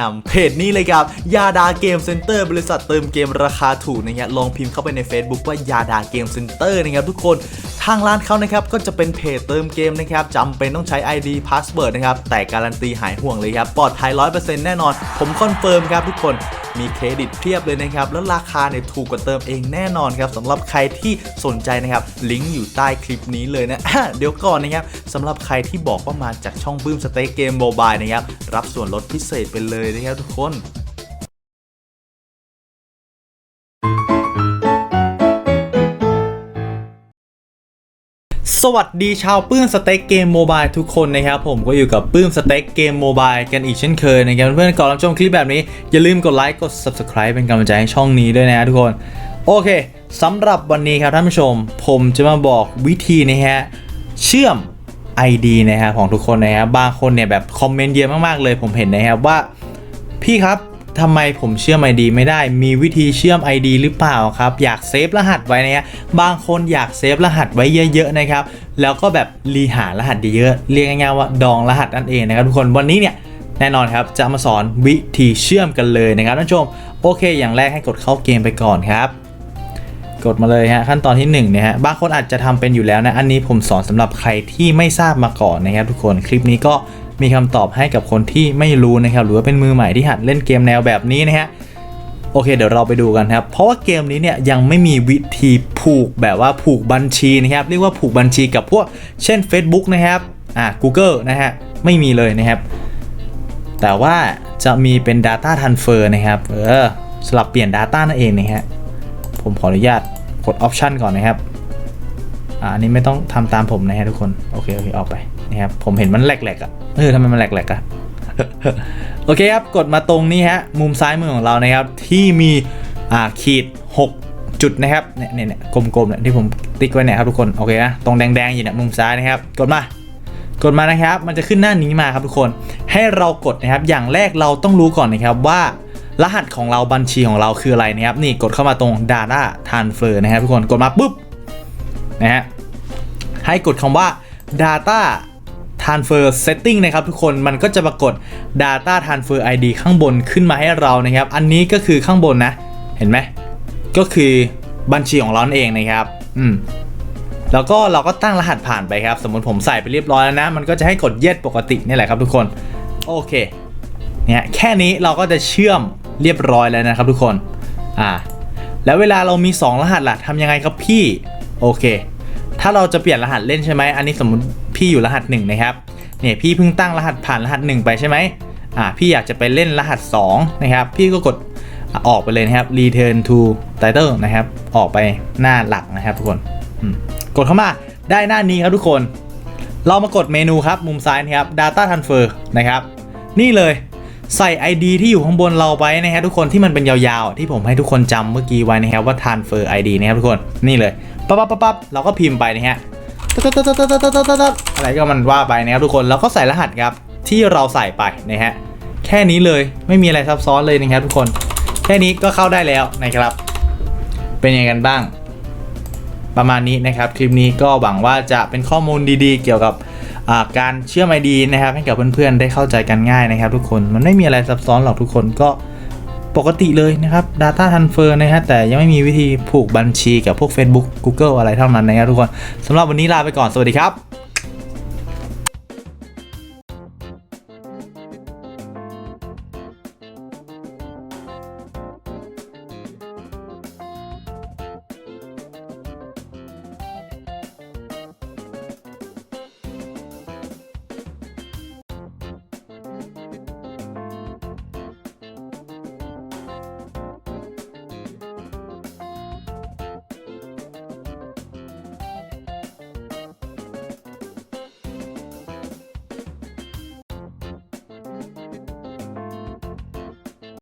นำเพจนี้เลยครับ ยาดาเกมเซ็นเตอร์บริษัทเติมเกมราคาถูกนะครับลองพิมพ์เข้าไปใน Facebook ว่ายาดาเกมเซ็นเตอร์นะครับทุกคนทางร้านเขานะครับก็จะเป็นเพจเติมเกมนะครับจำเป็นต้องใช้ ID Password นะครับ แต่การันตีหายห่วงเลยครับ ปลอดภัย 100%แน่นอน ผมคอนเฟิร์มครับทุกคน มีเครดิตเพียบเลยนะครับ แล้วราคาเนี่ยถูกกว่าเติมเองแน่นอนครับสำหรับใครที่สนใจนะครับลิงก์อยู่ใต้คลิปนี้เลยนะเดี๋ยวก่อนนะครับสำหรับใครที่บอกว่ามาจากช่องบื้มสเต็กเกมโมบายนะครับรับส่วนลดพิเศษไปเลยนะครับทุกคน สวัสดีชาวปื้มสเต็กเกมโมบายทุกคนนะครับผมก็อยู่กับปื้มสเต็กเกมโมบายกันอีกเช่นเคยนะครับเพื่อนๆก่อนรับชมคลิปแบบนี้ อย่าลืมกดไลค์กด Subscribe เป็นกำลังใจให้ช่องนี้ด้วยนะทุกคน โอเคสำหรับวันนี้ครับท่านผู้ชม ผมจะมาบอกวิธีนะฮะเชื่อม ID นะครับของทุกคนนะครับบางคนเนี่ยแบบคอมเมนต์เยอะมากๆเลยผมเห็นนะครับว่า พี่ครับ ทำไมผมเชื่อม ID ไม่ได้ มีวิธีเชื่อม ID หรือเปล่าครับ อยากเซฟรหัสไว้นะฮะบางคนอยากเซฟรหัสไว้เยอะๆนะครับ แล้วก็แบบรีหารหัสเยอะๆเรียกง่ายๆว่าดองรหัสนั่นเองนะครับทุกคนวันนี้เนี่ยแน่นอนครับจะมาสอนวิธีเชื่อมกันเลยนะครับท่านผู้ชมโอเค อย่างแรกให้กดเข้าเกมไปก่อนครับ กดมาเลยฮะขั้นตอนที่1เนี่ยฮะบางคนอาจจะทำเป็นอยู่แล้วนะอันนี้ผมสอนสำหรับใครที่ไม่ทราบมาก่อนนะครับทุกคนคลิปนี้ก็ มีคำตอบให้กับคนที่ไม่รู้นะครับ หรือว่าเป็นมือใหม่ที่หัดเล่นเกมแนวแบบนี้นะฮะโอเคเดี๋ยวเราไปดูกันครับ เพราะว่าเกมนี้เนี่ยยังไม่มีวิธีผูกแบบว่าผูกบัญชีนะครับเรียกว่าผูกบัญชีกับพวกเช่น Facebook นะครับอ่า Google นะฮะไม่มีเลยนะครับ แต่ว่าจะมีเป็น Data Transfer นะครับเออสลับเปลี่ยน Data นั่นเองนะฮะผมขออนุญาตกด Option ก่อนนะครับอ่านนี้ไม่ต้องทำตามผมนะฮะทุกคน โอเคโอเคออกไป นะครับผมเห็นมันแหลกๆอะ่ะเออทำไมมันแหลกๆอะ่ะโอเคครับกดมาตรงนี้ฮะมุมซ้ายมือของเรานะครับที่มีอ่าขีด 6 จุดนะครับเนี่ยเนี่ยเนี่ยกลมๆเนี่ยที่ผมติ๊กไว้เนี่ยครับทุกคนโอเคนะตรงแดงๆอยู่เนี่ยมุมซ้ายนะครับกดมากดมานะครับมันจะขึ้นหน้านี้มาครับทุกคนให้เรากดนะครับอย่างแรกเราต้องรู้ก่อนนะครับว่ารหัสของเราบัญชีของเราคืออะไรนะครับ นี่กดเข้ามาตรง Data Transfer นะครับทุกคนกดมาปุ๊บนะฮะให้กดคำว่า Data Transfer Setting นะครับทุกคนมันก็จะปรากฏ Data Transfer ID ข้างบนขึ้นมาให้เรานะครับ อันนี้ก็คือข้างบนนะ เห็นไหมก็คือบัญชีของเราเองนะครับอืมแล้วก็เราก็ตั้งรหัสผ่านไปครับ สมมติผมใส่ไปเรียบร้อยแล้วนะ มันก็จะให้กดเย็ดปกตินี่แหละครับทุกคนโอเคเนี่ยแค่นี้เราก็จะเชื่อมเรียบร้อยแล้วนะครับทุกคนอ่าแล้วเวลาเรามี 2 รหัสล่ะทำยังไงครับพี่โอเค ถ้าเราจะเปลี่ยนรหัสเล่นใช่ไหมอันนี้สมมติ พี่อยู่รหัส1นะครับเนี่ยพี่เพิ่งตั้งรหัสผ่านรหัส 1 ไปใช่ไหมอ่าพี่อยากจะไปเล่นรหัส2นะครับพี่ก็กดออกไปเลยนะครับ return to title นะครับออกไปหน้าหลักนะครับทุกคนกดเข้ามาได้หน้านี้ครับทุกคน เรามากดเมนูครับมุมซ้ายนะครับ data transfer นะครับ นี่เลยใส่ ID ที่อยู่ข้างบนเราไว้นะครับทุกคนที่มันเป็นยาวๆ ที่ผมให้ทุกคนจำเมื่อกี้ไว้นะครับว่า transfer ID นะครับทุกคนนี่เลยปั๊บปั๊บปั๊บปั๊บเราก็พิมพ์ไปนะฮะ อะไรก็มันว่าไปนะครับทุกคนแล้วก็ใส่รหัสครับที่เราใส่ไปนะฮะแค่นี้เลยไม่มีอะไรซับซ้อนเลยนะครับทุกคน แค่นี้ก็เข้าได้แล้วนะครับ เป็นยังไงกันบ้าง ประมาณนี้นะครับ คลิปนี้ก็หวังว่าจะเป็นข้อมูลดีๆ เกี่ยวกับการเชื่อมไอดีนะครับ ให้กับเพื่อนๆได้เข้าใจกันง่ายนะครับ ทุกคนมันไม่มีอะไรซับซ้อนหรอกทุกคนก็ ปกติเลยนะครับ Data Transfer นะฮะแต่ยังไม่มีวิธีผูกบัญชีกับพวก Facebook Google อะไรเท่านั้นนะครับทุกคนสำหรับวันนี้ลาไปก่อนสวัสดีครับ